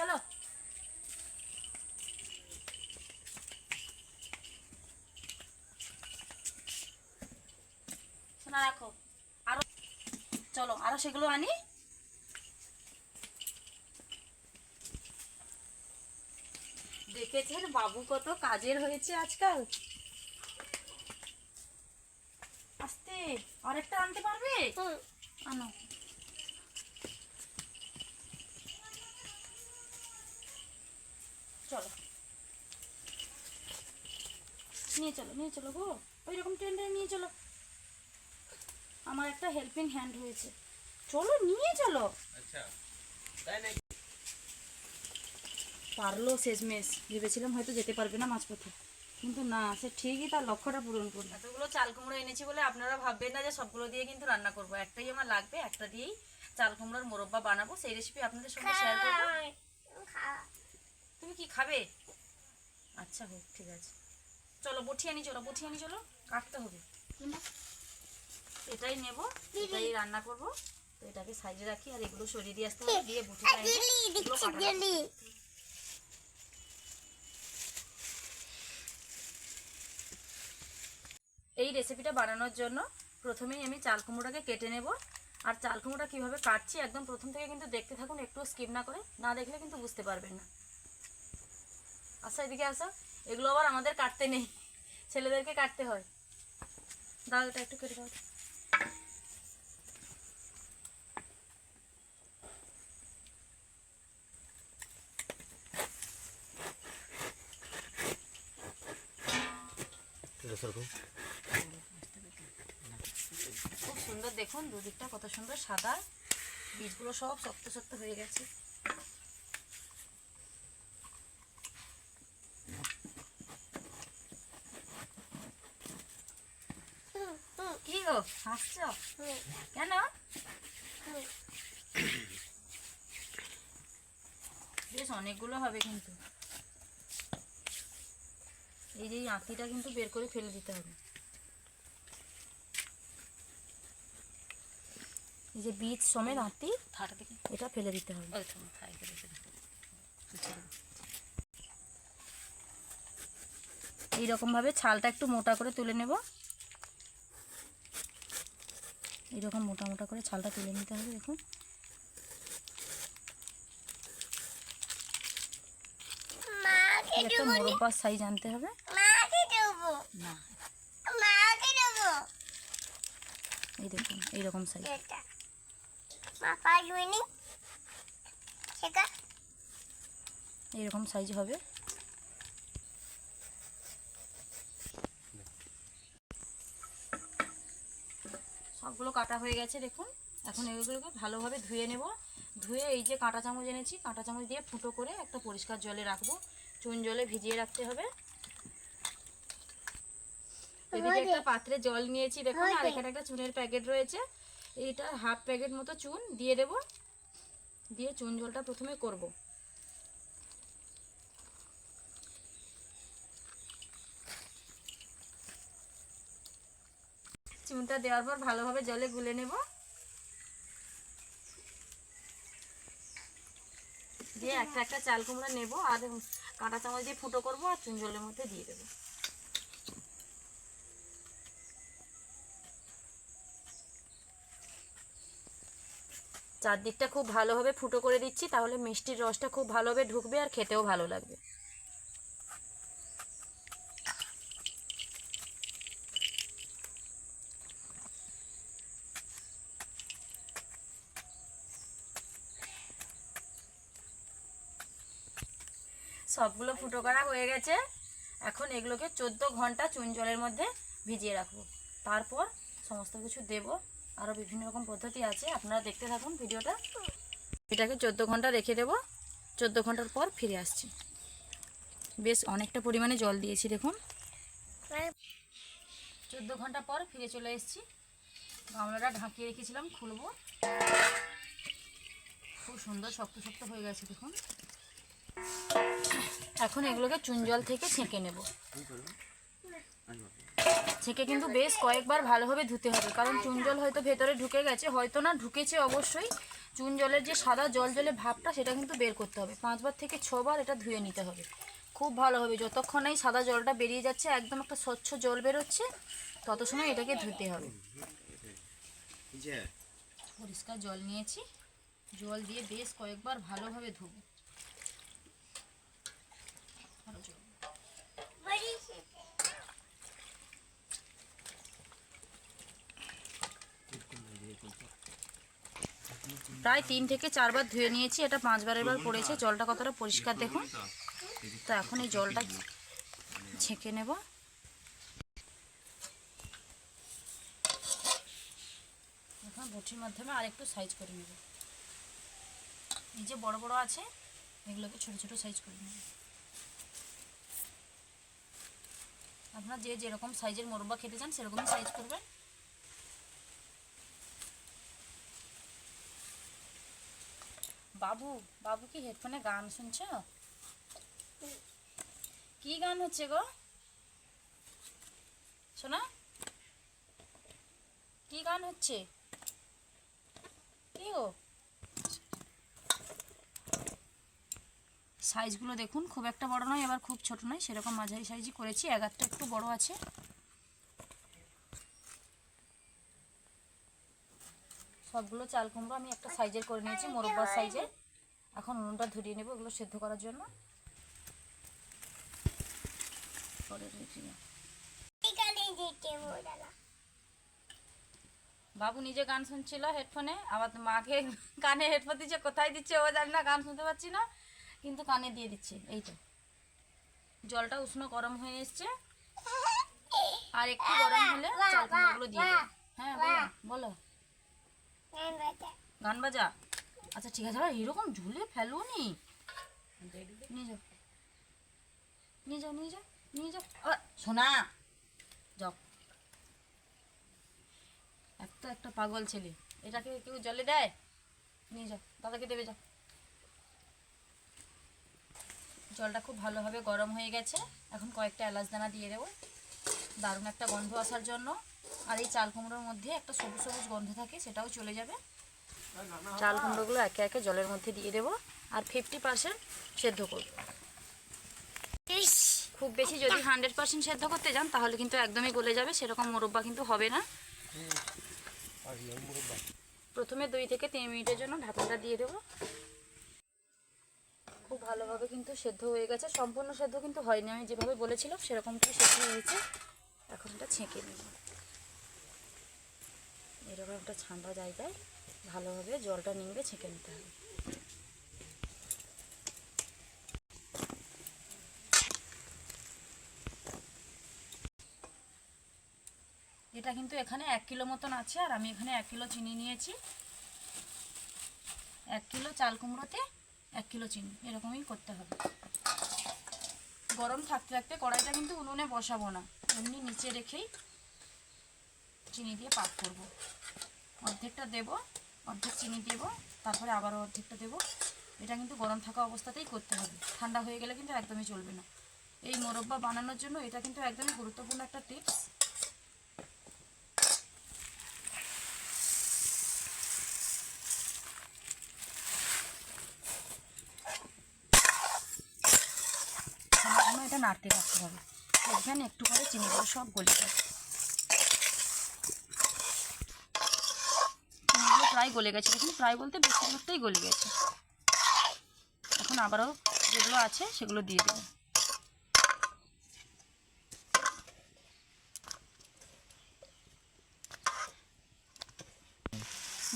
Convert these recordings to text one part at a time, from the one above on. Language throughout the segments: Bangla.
চলো। শোনা রাখো। আরও চলো আরও সেগুলো আনি। দেখেছেন বাবু কত কাজের হয়েছে আজকাল? আস্তে আরেকটা আনতে পারবে? আনো। চলো। নিয়ে চলো নিয়ে চলো গো। ওই রকম টেন্ডে নিয়ে চলো। আমার একটা হেল্পিং হ্যান্ড হয়েছে। চলো নিয়ে চলো। আচ্ছা তাই নাকি? পারল শেষমেশ। ভেবেছিলাম হয়তো যেতে পারবে না মাঝপথে। কিন্তু না সে ঠিকই তার লক্ষ্যটা পূরণ করল। এতগুলো চাল কুমড়ো এনেছি বলে আপনারা ভাববেন না যে সবগুলো দিয়ে কিন্তু রান্না করব। একটাই আমার লাগবে একটা দিয়েই চাল কুমড়োর মোরব্বা বানাবো। সেই রেসিপি আপনাদের সঙ্গে শেয়ার করব। তুমি কি খাবে? আচ্ছা হোক ঠিক আছে। চলো বঠিয়ে আনি চলো বঠিয়ে আনি চলো কাটতে হবে। এটাই নেব এটাই রান্না করব। তো এটাকে সাইডে রাখি আর এগুলো সরিয়ে দিয়ে আসতে হবে দিয়ে কাটা এই রেসিপিটা বানানোর জন্য প্রথমেই আমি চাল কুমড়োটাকে কেটে নেব। আর চাল কুমড়োটা কীভাবে কাটছি একদম প্রথম থেকে কিন্তু দেখতে থাকুন একটু স্কিপ না করে না দেখলে কিন্তু বুঝতে পারবেন না। আচ্ছা এদিকে আসো। এগুলো আবার আমাদের কাটতে নেই। ছেলেদেরকে কাটতে হয়। দাও এটা একটু কেটে দাও। খুব সুন্দর দেখুন দুদিকটা কত সুন্দর সাদা। বীজগুলো সব শক্ত শক্ত হয়ে গেছে। কি গো হাসছ কেন বেশ অনেকগুলো হবে কিন্তু। এই যে আঁতিটা কিন্তু বের করে ফেলে দিতে হবে। এই যে বীজ সমেত আঁতি এটা ফেলে দিতে হবে। ওই তো থাই করে দিলাম। এইরকম ভাবে ছালটা একটু মোটা করে তুলে নেব। এইরকম মোটা মোটা করে ছালটা তুলে নিতে হবে দেখুন। একটা মোরব্বার সাইজ আনতে হবে। না। এই দেখুন এইরকম সাইজ এইরকম সাইজ হবে। সবগুলো কাটা হয়ে গেছে দেখুন। এখন এগুলোকে ভালোভাবে ধুয়ে নেব। ধুয়ে এই যে কাঁটা চামচ এনেছি কাঁটা চামচ দিয়ে ফুটো করে একটা পরিষ্কার জলে রাখব। চুন জলে ভিজিয়ে রাখতে হবে। এদিকে একটা পাত্রে জল নিয়েছি দেখুন আর এখানে একটা চুনের প্যাকেট রয়েছে। এইটা হাফ প্যাকেট মতো চুন দিয়ে দেব। দিয়ে চুন জলটা প্রথমে করব। চুনটা দেওয়ার পর ভালোভাবে জলে গুলে নেব। দিয়ে একটা একটা চাল কুমড়া নেব আর কাঁটা চামচ দিয়ে ফুটো করব আর চুন জলের মধ্যে দিয়ে দেবো। চারদিকটা খুব ভালোভাবে ফুটো করে দিচ্ছি, তাহলে মিষ্টির রসটা খুব ভালোভাবে ঢুকবে আর খেতেও ভালো লাগবে। সবগুলো ফুটো করা হয়ে গেছে। এখন এগুলোকে চোদ্দ ঘণ্টা চুন জলের মধ্যে ভিজিয়ে রাখব। তারপর সমস্ত কিছু দেব। আরও বিভিন্ন রকম পদ্ধতি আছে। আপনারা দেখতে থাকুন ভিডিওটা। এটাকে চোদ্দ ঘণ্টা রেখে দেবো। চোদ্দ ঘণ্টার পর ফিরে আসছি। বেশ অনেকটা পরিমাণে জল দিয়েছি, দেখুন। চোদ্দ ঘণ্টা পর ফিরে চলে এসেছি। গামলাটা ঢাকিয়ে রেখেছিলাম, খুলবো। খুব সুন্দর শক্ত শক্ত হয়ে গেছে, দেখুন। এখন এগুলোকে চুন জল থেকে ছেঁকে নেব। ছেঁকে কিন্তু বেশ কয়েকবার ভালোভাবে ধুতে হবে কারণ চুন জল হয়তো ভেতরে ঢুকে গেছে হয়তো না ঢুকেছে অবশ্যই। চুন জলের যে সাদা জল জলে ভাবটা সেটা কিন্তু বের করতে হবে। পাঁচবার থেকে ছবার এটা ধুয়ে নিতে হবে। খুব ভালো হবে যতক্ষণ এই সাদা জলটা বেরিয়ে যাচ্ছে একদম একটা স্বচ্ছ জল বেরোচ্ছে তত সময় এটাকে ধুতে হবে। পরিষ্কার জল নিয়েছি। জল দিয়ে বেশ কয়েকবার ভালোভাবে ধুবো আরও জল। প্রায় তিন থেকে চারবার ধুয়ে নিয়েছি, এটা পাঁচবারের বার পড়েছে, জলটা কতটা পরিষ্কার দেখুন। তো এখন এই জলটা ছেঁকে নেব। এখন বটির মাধ্যমে আরেকটু সাইজ করে নেব। এই যে বড় বড় আছে, এগুলোকে ছোট ছোট সাইজ করে নেব। আপনারা যে যেরকম সাইজের মোরব্বা খেতে চান, সেরকমই সাইজ করবেন। বাবু বাবু কি হেডফোনে গান শুনছ? কি গান হচ্ছে গো? শোনা। কি গান হচ্ছে? কি গো? সাইজগুলো দেখুন, খুব একটা বড় নয় আবার খুব ছোট নয়, সেরকম মাঝারি সাইজই করেছি এগারটা একটু বড় আছে। সবগুলো চাল কুমড়ো আমি একটা সাইজের করে নিয়েছি, মোরব্বার সাইজে এখন উনুনটা ধরিয়ে নেব ওগুলো সেদ্ধ করার জন্য। বাবু নিজে গান শুনছিল হেডফোনে আবার মাকে কানে হেডফোন দিচ্ছে, কোথায় দিচ্ছে ও জানি না, গান শুনতে পাচ্ছি না, কিন্তু কানে দিয়ে দিচ্ছে, এই তো। জলটা উষ্ণ গরম হয়ে এসছে। আর একটু গরম হলে চাল কুমড়োগুলো দিয়ে হ্যাঁ বলো বলো। গান বাজা আচ্ছা ঠিক আছে এরকম ঝুলে ফেলো নি। নিয়ে যাও। নিয়ে যাও নিয়ে যাও নিয়ে যাও। শোনা যাও। একটা একটা পাগল ছেলে। এটাকে কেউ জলে দেয়? নিয়ে যাও, দাদাকে দেবে, যাও। জলটা খুব ভালোভাবে গরম হয়ে গেছে। এখন কয়েকটা এলাচ দানা দিয়ে দেবো। দারুণ একটা গন্ধ আসার জন্য। আর এই চাল কুমড়োর মধ্যে একটা সবুজ সবুজ গন্ধ থাকে সেটাও চলে যাবে। চাল কুমড়োগুলো একে একে জলের মধ্যে দিয়ে দেবো আর ফিফটি পার্সেন্ট সেদ্ধ করব। খুব বেশি যদি হান্ড্রেড পার্সেন্ট সেদ্ধ করতে যান তাহলে কিন্তু একদমই গলে যাবে সেরকম মোরব্বা কিন্তু হবে না। প্রথমে দুই থেকে তিন মিনিটের জন্য ঢাকনাটা দিয়ে দেবো। খুব ভালোভাবে কিন্তু সেদ্ধ হয়ে গেছে। সম্পূর্ণ সেদ্ধ কিন্তু হয়নি আমি যেভাবে বলেছিলাম সেরকমটাই সেদ্ধ হয়েছে। এখন এটা ছেঁকে নেব। এরকম একটা ঠান্ডা জায়গায় ভালোভাবে জলটা নিংড়ে ছেঁকে নিতে হবে। এটা কিন্তু এখানে এক কিলো মতন আছে, আর আমি এখানে এক কিলো চিনি নিয়েছি। এক কিলো চাল কুমড়োতে এক কিলো চিনি, এরকমই করতে হবে। গরম থাকতে থাকতে কড়াইটা কিন্তু উনুনে বসাবো না, এমনি নিচে রেখেই চিনি দিয়ে পাক করব। অর্ধেকটা দেব, অর্ধেক চিনি দেব, তারপরে আবারও অর্ধেকটা দেব। এটা কিন্তু গরম থাকা অবস্থাতেই করতে হবে। ঠান্ডা হয়ে গেলে কিন্তু একদমই চলবে না। এই মোরব্বা বানানোর জন্য এটা কিন্তু একদমই গুরুত্বপূর্ণ একটা টিপস এটা নাড়তে থাকতে হবে। দেখবেন একটু করে চিনিগুলো সব গলে চিনিগুলো প্রায় গলে গেছে দেখুন প্রায় বলতে বেশিরভাগটাই গলে গেছে। এখন আবারও যেগুলো আছে সেগুলো দিয়ে দেবো।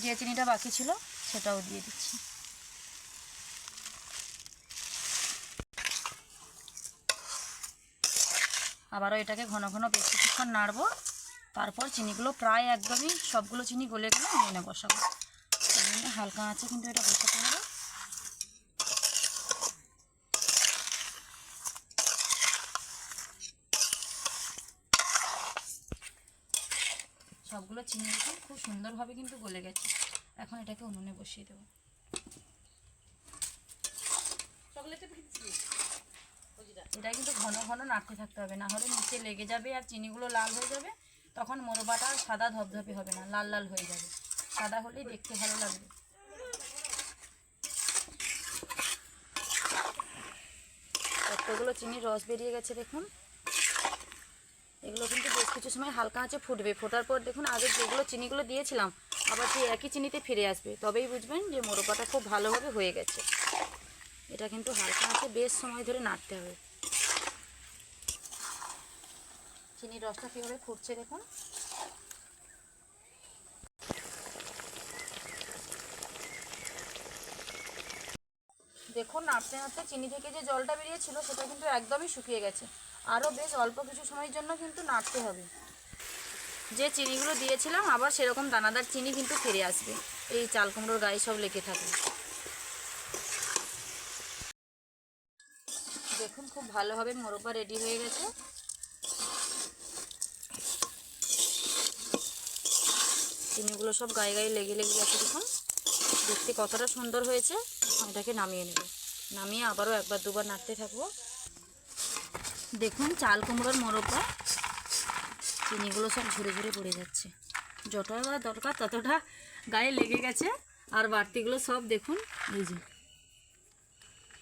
যে চিনিটা বাকি ছিল সেটাও দিয়ে দিচ্ছি। আবারও এটাকে ঘন ঘন বেশ কিছুক্ষণ নাড়বো। তারপর চিনিগুলো প্রায় একদমই সবগুলো চিনি গলে গেলে এনে বসাবো। হালকা আছে কিন্তু এটা বসাতে হবে। সবগুলো চিনি দেখুন, খুব সুন্দরভাবে কিন্তু গলে গেছে। এখন এটাকে উনুনে বসিয়ে দেবো। এটা কিন্তু ঘন ঘন নাড়তে থাকতে হবে, না হলে নিচে লেগে যাবে আর চিনিগুলো লাল হয়ে যাবে। তখন মোরবাটা সাদা ধপধপে হবে না, লাল লাল হয়ে যাবে। সাদা হলেই দেখতে ভালো লাগবে। কতগুলো চিনির রস বেরিয়ে গেছে দেখুন। এগুলো কিন্তু বেশ কিছু সময় হালকা হাঁচে ফুটবে। ফোটার পর দেখুন, আগে যেগুলো চিনিগুলো দিয়েছিলাম, আবার সেই একই চিনিতে ফিরে আসবে। তবেই বুঝবেন যে মোরব্বাটা খুব ভালোভাবে হয়ে গেছে। এটা কিন্তু হালকা হাঁচে বেশ সময় ধরে নাড়তে হবে। চিনির রসটা কীভাবে ফুটছে দেখুন। দেখুন, নাড়তে নাড়তে চিনি থেকে যে জলটা বেরিয়েছিল সেটা কিন্তু একদমই শুকিয়ে গেছে। আরও বেশ অল্প কিছু সময়ের জন্য কিন্তু নাড়তে হবে। যে চিনিগুলো দিয়েছিলাম, আবার সেরকম দানাদার চিনি কিন্তু ফিরে আসবে। এই চাল কুমড়োর গায়ে সব লেগে থাকে। দেখুন, খুব ভালোভাবে মোরব্বা রেডি হয়ে গেছে। চিনিগুলো সব গায়ে গায়ে লেগে লেগে গেছে দেখুন। দেখতে কতটা সুন্দর হয়েছে। এটাকে নামিয়ে নেব। নামিয়ে আবারও একবার দুবার নাড়তে থাকব। দেখুন, চাল কুমড়োর মোরব্বা চিনিগুলো সব ঝরে ঝরে পড়ে যাচ্ছে। যতটা দরকার ততটা গায়ে লেগে গেছে। আর বাড়তিগুলো সব দেখুন, এই যে।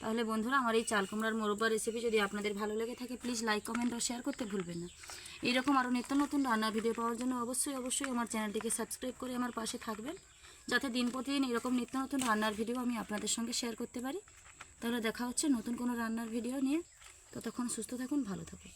তাহলে বন্ধুরা আমার এই চাল কুমড়ার মোরব্বা রেসিপি যদি আপনাদের ভালো লেগে থাকে প্লিজ লাইক কমেন্ট আর শেয়ার করতে ভুলবেন না। এইরকম আরও নিত্য নতুন রান্নার ভিডিও পাওয়ার জন্য অবশ্যই অবশ্যই আমার চ্যানেলটিকে সাবস্ক্রাইব করে আমার পাশে থাকবেন, যাতে দিন প্রতিদিন এরকম নিত্য নতুন রান্নার ভিডিও আমি আপনাদের সঙ্গে শেয়ার করতে পারি। তাহলে দেখা হচ্ছে নতুন কোনো রান্নার ভিডিও নিয়ে। ততক্ষণ সুস্থ থাকুন, ভালো থাকুন।